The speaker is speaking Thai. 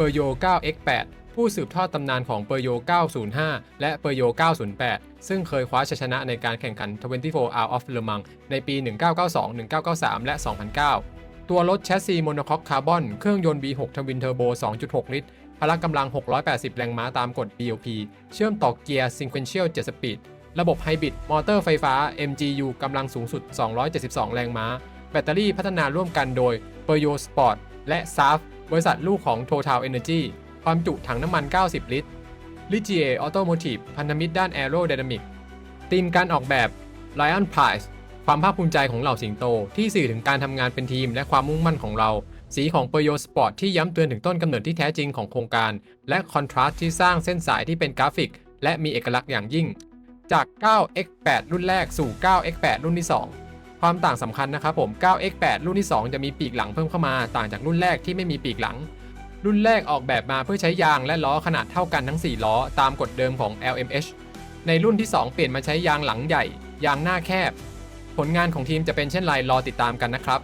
เปอร์โย 9X8 ผู้สืบทอดตำนานของเปอร์โย 905 และเปอร์โย 908 ซึ่งเคยคว้าชัยชนะในการแข่งขัน 24 Hours of Le Mans ในปี 1992 1993 และ 2009 ตัวรถแชสซีโมโนคอกคาร์บอน เครื่องยนต์ V6 ทวินเทอร์โบ 2.6 ลิตร พละกำลัง 680 แรงม้าตามกฎ BOP เชื่อมต่อเกียร์ Sequential 7 Speed ระบบไฮบริด มอเตอร์ไฟฟ้า MGU กำลังสูงสุด 272 แรงม้า แบตเตอรี่พัฒนาร่วมกันโดย p e r y o Sport และ SAF บริษัทลูกของ Total Energy ความจุถังน้ำมัน 90 ลิตร Ligier Automotive พันธมิตรด้าน Aerodynamic ทีมการออกแบบ Lion Prize ความภาคภูมิใจของเหล่าสิงโต ที่สื่อถึงการทำงานเป็นทีมและความมุ่งมั่นของเรา สีของ p e r y o Sport ที่ย้ำเตือนถึงต้นกำเนิดที่แท้จริงของโครงการ และ Contrast ที่สร้างเส้นสายที่เป็นกราฟิก และมีเอกลักษณ์อย่างยิ่ง จาก 9x8 รุ่นแรกสู่ 9x8 รุ่นที่ 2 ความต่างสำคัญนะครับผม 9x8 รุ่นที่ 2 จะมีปีกหลังเพิ่มเข้ามา ต่างจากรุ่นแรกที่ไม่มีปีกหลัง รุ่นแรกออกแบบมาเพื่อใช้ยางและล้อขนาดเท่ากันทั้ง 4 ล้อ ตามกฎเดิมของ LMH ในรุ่นที่ 2 เปลี่ยนมาใช้ยางหลังใหญ่ ยางหน้าแคบ ผลงานของทีมจะเป็นเช่นไรรอติดตามกันนะครับ